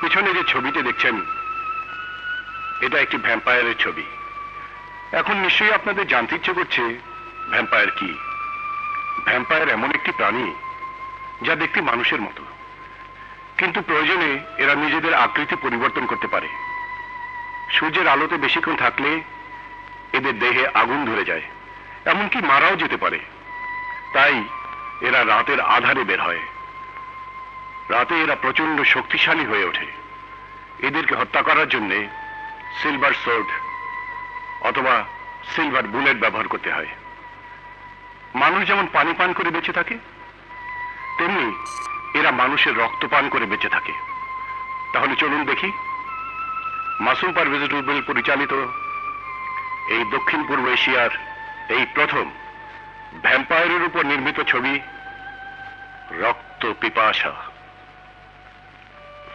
পিছনে যে ছবিটি দেখছেন, এটা একটি ভ্যাম্পায়ারের ছবি। এখন নিশ্চয়ই আপনাদের জানতে ইচ্ছে করছে ভ্যাম্পায়ার কি? ভ্যাম্পায়ার এমন একটি প্রাণী যা দেখতে মানুষের মতো। কিন্তু প্রয়োজনে এরা নিজেদের আকৃতি পরিবর্তন করতে পারে। সূর্যের আলোতে বেশিক্ষণ থাকলে এদের দেহে আগুন ধরে যায়, এমনকি মারাও যেতে পারে। তাই এরা রাতের আধারে বের হয়। রাতে এরা প্রচণ্ড শক্তিশালী হয়ে ওঠে। এদেরকে হত্যা করার জন্য সিলভার সোর্ড অথবা সিলভার বুলেট ব্যবহার করতে হয়। মানুষ যেমন পানি পান করে বেঁচে থাকে, তেমনি এরা মানুষের রক্ত পান করে বেঁচে থাকে। তাহলে চলুন দেখি, মাসুম পারভেজ রুবেল পরিচালিত এই দক্ষিণ পূর্ব এশিয়ার এই প্রথম ভ্যাম্পায়ারের উপর নির্মিত ছবি রক্ত পিপাসা।